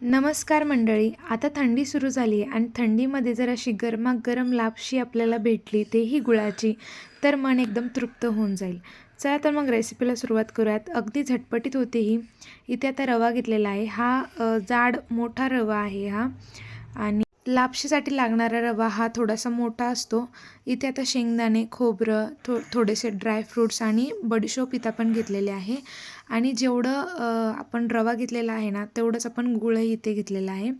नमस्कार मंडळी आता थंडी सुरू झाली आहे आणि थंडीमध्ये जर अशी गरमागरम लापशी आपल्याला भेटली तेही गुळाची तर मन एकदम तृप्त होऊन जाईल. चला तर मग रेसिपीला सुरुवात करूयात. अगदी झटपटीत होते ही. इथे आता रवा घेतलेला आहे. हा जाड मोठा रवा आहे हा. आणि लापशीसाठी लागणारा रवा हा थोडासा मोठा असतो. इथे आता शेंगदाणे खोबरं थो थोडेसे ड्रायफ्रूट्स आणि बडीशोप इथं पण घेतलेले आहे. आणि जेवढं आपण रवा घेतलेला आहे ना तेवढंच आपण गुळही इथे घेतलेला आहे.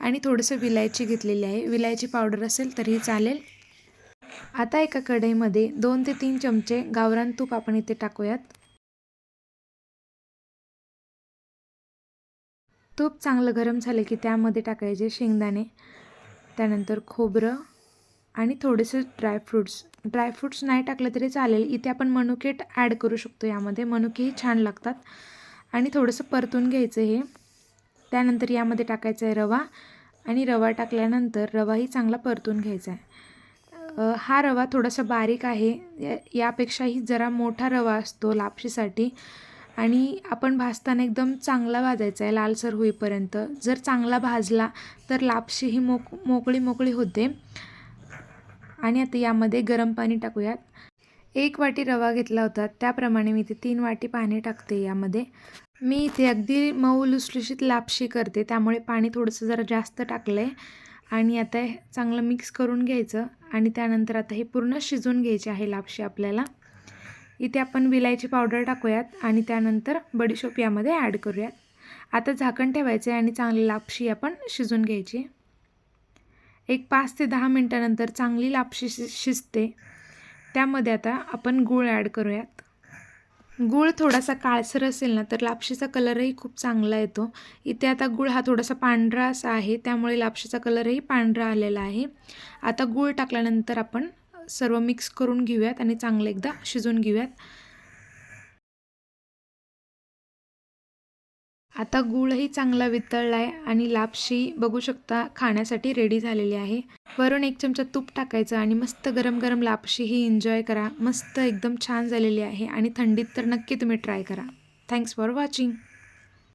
आणि थोडंसं विलायची घेतलेली आहे. विलायची पावडर असेल तरीही चालेल. आता एका कढईमध्ये दोन ते तीन चमचे गावरान तूप आपण इथे टाकूयात. तूप चांगलं गरम झालं की त्यामध्ये टाकायचे शेंगदाणे. त्यानंतर खोबरं आणि थोडेसे ड्रायफ्रूट्स ड्रायफ्रूट्स नाही टाकलं तरी चालेल. इथे आपण मनुके ॲड करू शकतो यामध्ये. मनुकेही छान लागतात. आणि थोडंसं परतून घ्यायचं हे. त्यानंतर यामध्ये टाकायचं आहे रवा. आणि रवा टाकल्यानंतर रवाही चांगला परतून घ्यायचा आहे. हा रवा थोडासा बारीक आहे. या- यापेक्षाही जरा मोठा रवा असतो लापशीसाठी. आणि आपण भाजताना एकदम चांगला भाजायचा आहे लालसर होईपर्यंत. जर चांगला भाजला तर लापशी ही मोक मोकळी मोकळी होते. आणि आता यामध्ये गरम पाणी टाकूयात. एक वाटी रवा घेतला होता त्याप्रमाणे मी इथे तीन वाटी पाणी टाकते यामध्ये. मी इथे अगदी मऊ लुसलुशीत लापशी करते त्यामुळे पाणी थोडंसं जरा जास्त टाकलं आहे आणि आता हे चांगलं मिक्स करून घ्यायचं आणि त्यानंतर आता हे पूर्ण शिजून घ्यायचे आहे लापशी आपल्याला. इथे आपण विलायची पावडर टाकूयात आणि त्यानंतर बडीशोप यामध्ये ॲड करूयात. आता झाकण ठेवायचे आणि चांगली लापशी आपण शिजून घ्यायची. एक पाच ते दहा मिनटानंतर चांगली लापशी शि शिजते. त्यामध्ये आता आपण गूळ ॲड करूयात. गूळ थोडासा काळसर असेल ना तर लापशीचा कलरही खूप चांगला येतो. इथे आता गूळ हा थोडासा पांढरा असा आहे त्यामुळे लापशीचा कलरही पांढरा आलेला आहे. आता गूळ टाकल्यानंतर आपण सर्व मिक्स करून घेऊयात आणि चांगलं एकदा शिजवून घेऊयात. आता गूळही चांगला वितळला आहे आणि लापशी बघू शकता खाण्यासाठी रेडी झालेली आहे. वरून एक चमचा तूप टाकायचं आणि मस्त गरम गरम लापशी ही एन्जॉय करा. मस्त एकदम छान झालेली आहे आणि थंडीत तर नक्की तुम्ही ट्राय करा. Thanks for watching